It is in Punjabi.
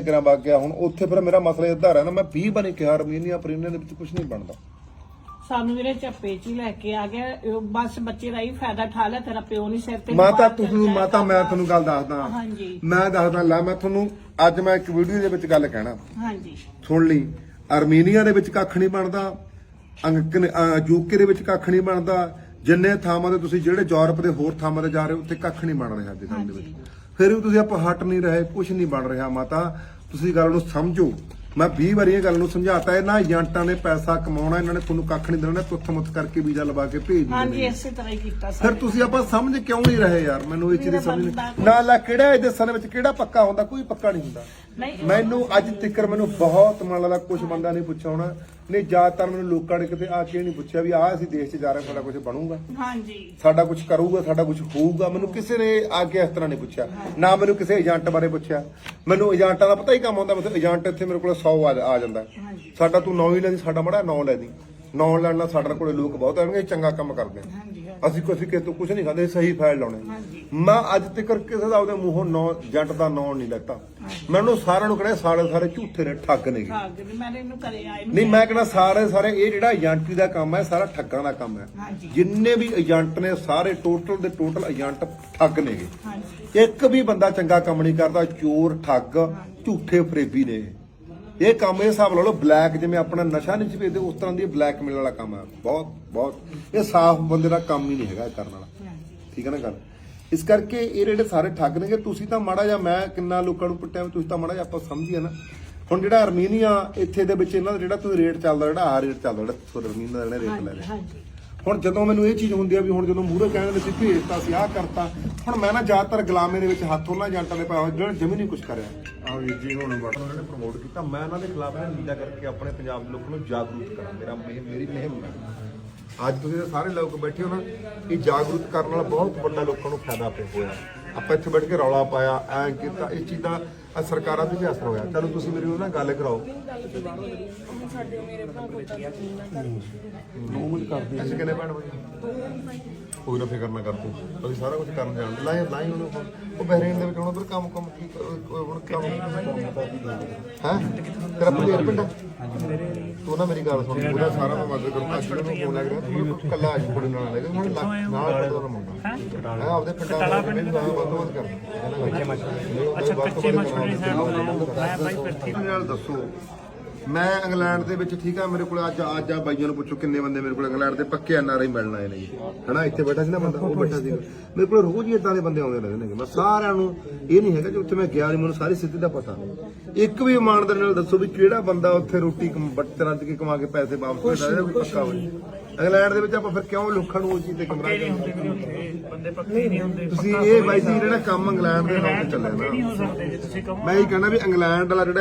ਕਰਾਂ ਵਗ ਗਿਆ ਹੁਣ ਉੱਥੇ ਫਿਰ ਮੇਰਾ ਮਸਲਾ ਇਦਾਂ ਰਹਿੰਦਾ ਮੈਂ 20 ਬਣੀ ਕਿਹਾ ਰਮੀਨੀਆ ਪ੍ਰੀਨੀਆ ਦੇ ਵਿੱਚ ਕੁਝ ਨਹੀਂ ਬਣਦਾ। ਸਾਨੂੰ ਵੀਰੇ ਚੱਪੇ 'ਚ ਹੀ ਲੈ ਕੇ ਆ ਗਿਆ ਇਹ ਬਸ ਬੱਚੇ ਦਾ ਹੀ ਫਾਇਦਾ ਠਾ ਲਿਆ ਤੇਰਾ ਪਿਓ ਨਹੀਂ ਸਿਰ ਤੇ ਮਾਤਾ ਤੁਹਾਨੂੰ ਚੱਲ ਮਾਤਾ ਮੈਂ ਤੁਹਾਨੂੰ ਗੱਲ ਦੱਸਦਾ। ਹਾਂਜੀ। ਮੈਂ ਦੱਸਦਾ ਲੈ ਮੈਂ ਤੁਹਾਨੂੰ ਅੱਜ ਮੈਂ ਇੱਕ ਵੀਡੀਓ ਦੇ ਵਿੱਚ ਗੱਲ ਕਹਿਣਾ। ਹਾਂਜੀ। ਸੁਣ ਲਈ ਅਰਮੀਨੀਆ ਦੇ ਵਿੱਚ ਕੱਖ ਨਹੀਂ ਬਣਦਾ ਯੂਕੇ ਦੇ ਵਿੱਚ ਕੱਖ ਨਹੀਂ ਬਣਦਾ ਜਿੰਨੇ ਥਾਵਾਂ ਤੇ ਤੁਸੀਂ ਜਿਹੜੇ ਯੂਰਪ ਦੇ ਹੋਰ ਥਾਵਾਂ ਤੇ ਜਾ ਰਹੇ ਹੋ ਉੱਥੇ ਕੱਖ ਨਹੀਂ ਬਣ ਰਿਹਾ ਅੱਜ ਦੇ ਵਿੱਚ। ਫਿਰ ਵੀ ਤੁਸੀਂ ਆਪਾਂ ਹਟ ਨਹੀਂ ਰਹੇ ਕੁਝ ਨਹੀਂ ਬਣ ਰਿਹਾ ਮਾਤਾ। ਤੁਸੀਂ ਗੱਲ ਨੂੰ ਸਮਝੋ। ਮੈਂ 20 ਵਾਰੀ ਇਹ ਗੱਲ ਨੂੰ ਸਮਝਾਤਾ ਇਹਨਾਂ ਏਜੰਟਾਂ ਨੇ ਪੈਸਾ ਕਮਾਉਣਾ ਇਹਨਾਂ ਨੇ ਤੁਹਾਨੂੰ ਕੱਖ ਨਹੀਂ ਦੇਣਾ ਤੁੱਥ ਮੁੱਥ ਕਰਕੇ ਵੀਜ਼ਾ ਲਵਾ ਕੇ ਭੇਜ ਦਿੰਦੇ ਹਾਂਜੀ ਇਸੇ ਤਰ੍ਹਾਂ ਹੀ ਕੀਤਾ ਫਿਰ ਸਰ ਤੁਸੀਂ ਆਪਾਂ ਸਮਝ ਕਿਉਂ ਨਹੀਂ ਰਹੇ ਯਾਰ? ਮੈਨੂੰ ਇਹ ਚੀਜ਼ ਸਮਝ ਨਹੀਂ ਨਾ ਲੈ ਕਿਹੜਾ ਇਹ ਦੇਸਾਂ ਦੇ ਵਿੱਚ ਕਿਹੜਾ ਪੱਕਾ ਹੁੰਦਾ ਕੋਈ ਪੱਕਾ ਨਹੀਂ ਹੁੰਦਾ। ਮੈਨੂੰ ਅੱਜ ਤੱਕ ਮੈਨੂੰ ਬਹੁਤ ਮੰਨ ਲਾ ਕੁਝ ਬੰਦਾ ਨਹੀਂ ਪੁੱਛਿਆ ਹੋਣਾ। ਨਹੀਂ ਜ਼ਿਆਦਾਤਰ ਮੈਨੂੰ ਲੋਕਾਂ ਨੇ ਕਿਤੇ ਆ ਕੇ ਨਹੀਂ ਪੁੱਛਿਆ ਵੀ ਆਹ ਅਸੀਂ ਦੇਸ਼ 'ਚ ਜਾ ਰਹੇ ਸਾਡਾ ਕੁਝ ਬਣੂਗਾ। ਹਾਂਜੀ। ਸਾਡਾ ਕੁਝ ਕਰੂਗਾ ਸਾਡਾ ਕੁਝ ਹੋਊਗਾ। ਮੈਨੂੰ ਕਿਸੇ ਨੇ ਆ ਕੇ ਇਸ ਤਰ੍ਹਾਂ ਨਹੀਂ ਪੁੱਛਿਆ। ਨਾ ਮੈਨੂੰ ਕਿਸੇ ਏਜੰਟ ਬਾਰੇ ਪੁੱਛਿਆ। ਮੈਨੂੰ ਏਜੰਟਾਂ ਦਾ ਪਤਾ ਹੀ ਕੰਮ ਹੁੰਦਾ ਮਤਲਬ ਏਜੰਟ ਇੱਥੇ ਮੇਰੇ ਕੋਲ 100 ਆ ਆ ਜਾਂਦਾ। ਹਾਂਜੀ। ਸਾਡਾ ਤੂੰ ਨੌ ਹੀ ਲੈ ਦੀ ਸਾਡਾ ਮੜਾ ਨੌ ਲੈ ਦੀ। ਨੌ ਲੈਣ ਨਾਲ ਸਾਡੇ ਕੋਲੇ ਲੋਕ ਬਹੁਤ ਅਸੀਂ ਚੰਗਾ ਕੰਮ ਕਰਦੇ ਹਾਂ ਹਾਂਜੀ। ਅਸੀਂ ਕੋਈ ਕਿਸੇ ਤੋਂ ਕੁਝ ਨਹੀਂ ਖਾਂਦੇ ਸਹੀ ਫਾਇਲ ਲਾਉਣੇ। ਮੈਂ ਅੱਜ ਤੱਕ ਕਿਸੇ ਦਾ ਉਹਦੇ ਮੂੰਹੋਂ ਨੌ ਜੱਟ ਦਾ ਨਾਂ ਨਹੀਂ ਲੈਤਾ। ਮੈਨੂੰ ਸਾਰਿਆਂ ਨੂੰ ਕਹਿੰਦਾ ਸਾਰੇ ਸਾਰੇ ਝੂਠੇ ਨੇ ਠੱਗ ਦੇ ਮੈਂ ਇਹਨੂੰ ਘਰੇ ਆਏ ਨੂੰ ਨਹੀਂ ਮੈਂ ਕਹਿੰਦਾ ਸਾਰੇ ਸਾਰੇ ਇਹ ਜਿਹੜਾ ਏਜੰਟੀ ਦਾ ਕੰਮ ਹੈ ਸਾਰਾ ਠੱਗਾਂ ਦਾ ਕੰਮ ਹੈ। ਜਿੰਨੇ ਵੀ ਏਜੰਟ ਨੇ ਸਾਰੇ ਟੋਟਲ ਦੇ ਟੋਟਲ ਏਜੰਟ ਠੱਗ ਨੇਗੇ ਇੱਕ ਵੀ ਬੰਦਾ ਚੰਗਾ ਕੰਮ ਨਹੀਂ ਕਰਦਾ ਚੋਰ ਠੱਗ ਝੂਠੇ ਫਰੇਬੀ ਨੇ ਇਹ ਕੰਮ ਇਹ ਹਿਸਾਬ ਲਾ ਲਓ ਬਲੈਕ ਜਿਵੇਂ ਆਪਣਾ ਨਸ਼ਾ ਨਹੀਂ ਵੇਚਦੇ ਉਸ ਤਰ੍ਹਾਂ ਦੀ ਬਲੈਕਮੇਲ ਵਾਲਾ ਕੰਮ ਹੈ। ਬਹੁਤ ਬਹੁਤ। ਇਹ ਸਾਫ਼ ਬੰਦੇ ਦਾ ਕੰਮ ਹੀ ਨਹੀਂ ਹੈਗਾ ਇਹ ਕਰਨ ਵਾਲਾ। ਠੀਕ ਹੈ ਨਾ ਗੱਲ? ਇਸ ਕਰਕੇ ਇਹ ਜਿਹੜੇ ਸਾਰੇ ਠੱਗ ਨੇ ਨੇਗੇ, ਤੁਸੀਂ ਤਾਂ ਮਾੜਾ ਜਿਹਾ ਮੈਂ ਕਿੰਨਾ ਲੋਕਾਂ ਨੂੰ ਪੁੱਟਿਆ, ਤੁਸੀਂ ਤਾਂ ਮਾੜਾ ਜਿਹਾ ਆਪਾਂ ਸਮਝੀਏ ਨਾ। ਹੁਣ ਜਿਹੜਾ ਅਰਮੀਨੀਆ ਇੱਥੇ ਦੇ ਵਿੱਚ ਇਹਨਾਂ ਦਾ ਜਿਹੜਾ ਤੁਸੀਂ ਰੇਟ ਚੱਲਦਾ, ਜਿਹੜਾ ਆ ਰੇਟ ਚੱਲਦਾ, ਜਿਹੜਾ ਅਰਮੀਨੀਆ ਦਾ ਜਿਹੜਾ ਰੇਟ ਲੈ ਰਹੇ। ਹੁਣ ਜਦੋਂ ਮੈਨੂੰ ਇਹ ਚੀਜ਼ ਹੁੰਦੀ ਆ ਵੀ ਹੁਣ ਜਦੋਂ ਮੂਹਰੇ ਕਹਿੰਦੇ ਨੇ ਸੀ ਭੇਜਤਾ ਸੀ, ਆਹ ਕਰਤਾ, ਹੁਣ ਮੈਂ ਨਾ ਜ਼ਿਆਦਾਤਰ ਗੁਲਾਮੇ ਦੇ ਵਿੱਚ ਹੱਥ ਉਹਨਾਂ ਏਜੰਟਾਂ ਦੇ ਪਾਇਆ ਹੋਇਆ ਜਿਹੜਾ ਜਮੀ ਨਹੀਂ ਕੁਝ ਕਰਿਆ। ਆਹ ਵੀਰ ਜੀ, ਹੁਣ ਬੜਾ ਉਹਨਾਂ ਨੇ ਪ੍ਰਮੋਟ ਕੀਤਾ। ਮੈਂ ਇਹਨਾਂ ਦੇ ਖਿਲਾਫ ਨਾ ਨੀਲਾ ਕਰਕੇ ਆਪਣੇ ਪੰਜਾਬ ਦੇ ਲੋਕਾਂ ਨੂੰ ਜਾਗਰੂਕ ਕਰਾਂ। ਮੇਰਾ ਮੁਹਿੰਮ ਮੇਰੀ ਮੁਹਿੰਮ ਹੈ। ਅੱਜ ਤੁਸੀਂ ਸਾਰੇ ਲੋਕ ਬੈਠੇ ਹੋ ਨਾ, ਇਹ ਜਾਗਰੂਕ ਕਰਨ ਨਾਲ ਬਹੁਤ ਵੱਡਾ ਲੋਕਾਂ ਨੂੰ ਫਾਇਦਾ ਹੋਇਆ। ਆਪਾਂ ਇੱਥੇ ਬੈਠ ਕੇ ਰੌਲਾ ਪਾਇਆ ਐ ਕੀਤਾ ਇਹ ਚੀਜ਼ ਦਾ ਆਹ ਸਰਕਾਰਾਂ ਤੇ ਵੀ ਅਸਰ ਹੋਇਆ? ਚਲੋ ਤੁਸੀਂ ਮੇਰੀ ਉਹਨਾਂ ਨਾਲ ਗੱਲ ਕਰਾਓ। ਅਸੀਂ ਕਿੰਨੇ ਭੈਣ ਭਾਈ? ਕੋਈ ਨਾ ਫਿਕਰ ਨਾ ਕਰ ਤੂੰ। ਅਸੀਂ ਸਾਰਾ ਕੁਝ ਕਰਨ ਲਾਏ ਉਹਨੂੰ ਹੁਣ। ਉਹ ਬਹਿਰੇਨ ਦੇ ਵਿੱਚ ਹੁਣ ਉਧਰ ਕੰਮ ਕੰਮ ਕੀ ਹੁਣ ਕੰਮ। ਹੈ। ਤੇਰਾ ਪਲੇਰ ਪਿੰਡ ਆ? ਤੂੰ ਨਾ ਮੇਰੀ ਗੱਲ ਸੁਣ ਪੂਰਾ ਸਾਰਾ ਮੈਂ ਮਦਦ ਕਰੂੰਗਾ ਅੱਜ ਨੂੰ ਫੋਨ ਲੱਗ ਰਿਹਾ ਤੂੰ ਕੱਲਾ ਅੱਜ ਕੁੜੀ ਨਾਲ ਲੱਗਾ ਹੁਣ ਨਾਲ ਪਿੰਡ ਦਾ। ਮੁੰਡਾ। ਹੈ? ਆਪਦੇ ਪਿੰਡਾਂ ਦਾ ਪਿੰਡ ਦਾ। ਵੱਧ ਵੱਧ ਕਰ ਅੱਛਾ ਕੱਚੇ ਸਾਹਿਬ ਮੈਂ ਭਾਈ ਪਿਰਥੀ ਨਾਲ ਦੱਸੋ ਮੈਂ ਇੰਗਲੈਂਡ ਦੇ ਵਿੱਚ ਠੀਕ ਆ ਮੇਰੇ ਕੋਲ ਅੱਜ ਅੱਜ ਆ ਬਾਈਆਂ ਨੂੰ ਪੁੱਛੋ ਕਿੰਨੇ ਬੰਦੇ ਮੇਰੇ ਕੋਲ ਇੰਗਲੈਂਡ ਦੇ ਪੱਕੇ ਐਨਆਰਆਈ ਮਿਲਣ ਆਏ ਨੇ ਜੀ ਹਨਾ ਇੱਥੇ ਬੈਠਾ ਸੀ ਨਾ ਬੰਦਾ ਉਹ ਬੈਠਾ ਸੀ। ਮੇਰੇ ਕੋਲ ਰੋਜ਼ ਹੀ ਇਦਾਂ ਦੇ ਬੰਦੇ ਆਉਂਦੇ ਰਹਿੰਦੇ ਨੇ ਮੈਂ ਸਾਰਿਆਂ ਨੂੰ ਇਹ ਨਹੀਂ ਹੈਗਾ ਕਿ ਉੱਥੇ ਮੈਂ ਗਿਆ ਨਹੀਂ ਮੈਨੂੰ ਸਾਰੀ ਸਿੱਧੀ ਦਾ ਪਤਾ ਇੱਕ ਵੀ ਇਮਾਨਦਾਰੀ ਨਾਲ ਦੱਸੋ ਵੀ ਕਿਹੜਾ ਬੰਦਾ ਉੱਥੇ ਰੋਟੀ ਚ ਕੇ ਕਮਾ ਕੇ ਪੈਸੇ ਵਾਪਸ ਕਰਦਾ ਕੋਈ ਪੱਕਾ ਹੋਵੇ ਇੰਗਲੈਂਡ ਦੇ ਵਿੱਚ ਆਪਾਂ ਫਿਰ ਕਿਉਂ ਲੋਕਾਂ ਨੂੰ ਉਹ ਚੀਜ਼ ਤੇ ਕਮਰਾ ਬੰਦੇ ਪੱਕੇ ਨਹੀਂ ਹੁੰਦੇ ਤੁਸੀਂ ਇਹ ਬਾਈ ਜੀ ਜਿਹੜਾ ਕੰਮ ਇੰਗਲੈਂਡ ਦੇ ਨਾਲ ਚੱਲਿਆ ਨਾ। ਨਹੀਂ ਮੈਂ ਇਹ ਕਹਿਣਾ ਵੀ ਇੰਗਲੈਂਡ ਵਾਲਾ ਜਿਹੜਾ